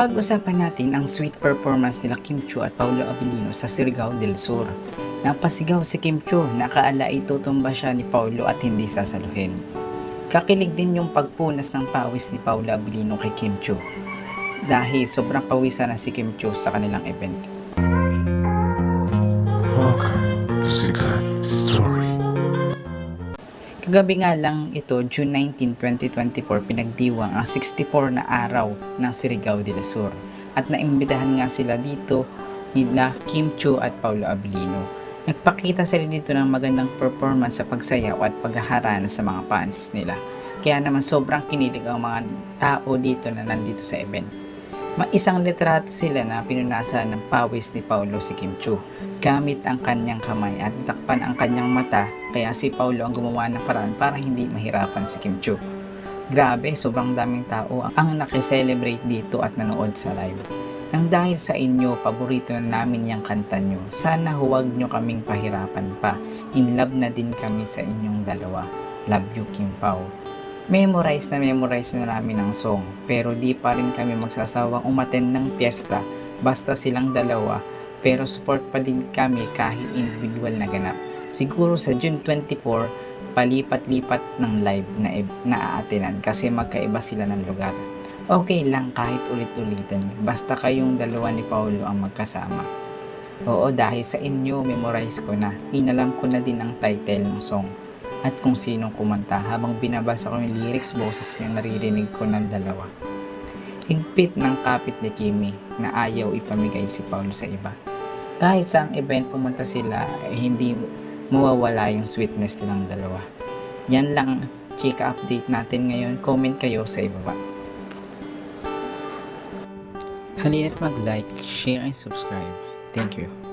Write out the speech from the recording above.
Pag-usapan natin ang sweet performance nila Kim Chu at Paulo Abilino sa Surigao del Sur. Napasigaw si Kim Chu, nakaala itutumba siya ni Paulo at hindi sasaluhin. Kakilig din yung pagpunas ng pawis ni Paulo Abilino kay Kim Chu dahil sobrang pawisan na si Kim Chu sa kanilang event. Welcome to Sikat. Kagabi nga lang ito, June 19, 2024, pinagdiwang ang 64 na araw ng Surigao del Sur. At naimbitahan nga sila dito nila Kim Chu at Paulo Abilino. Nagpakita sila dito ng magandang performance sa pagsayaw at paghaharana sa mga fans nila. Kaya naman sobrang kinilig ang mga tao dito na nandito sa event. Ma isang litrato sila na pinunasan ng pawis ni Paulo si Kim Chu gamit ang kanyang kamay at takpan ang kanyang mata kaya si Paulo ang gumawa ng paraan para hindi mahirapan si Kim Chu. Grabe, sobrang daming tao ang nakiselebrate dito at nanood sa live. Nang dahil sa inyo, paborito na namin yung kanta nyo. Sana huwag nyo kaming pahirapan pa. In love na din kami sa inyong dalawa. Love you, Kim Pao. Memorize na memorize na namin ang song, pero di pa rin kami magsasawang umaten ng piyesta basta silang dalawa, pero support pa din kami kahit individual na ganap. Siguro sa June 24, palipat-lipat ng live na, na aatinan kasi magkaiba sila ng lugar. Okay lang kahit ulit-ulitin, basta kayong dalawa ni Paulo ang magkasama. Oo, dahil sa inyo, memorize ko na. Inalam ko na din ang title ng song at kung sinong kumanta habang binabasa ko yung lyrics boses yung naririnig ko ng dalawa. Higpit ng kapit ni Kimi na ayaw ipamigay si Paulo sa iba. Kahit sa ang event pumunta sila, eh, hindi mawawala yung sweetness nilang dalawa. Yan lang chika update natin ngayon. Comment kayo sa ibaba. Halina't mag-like, share, and subscribe. Thank you.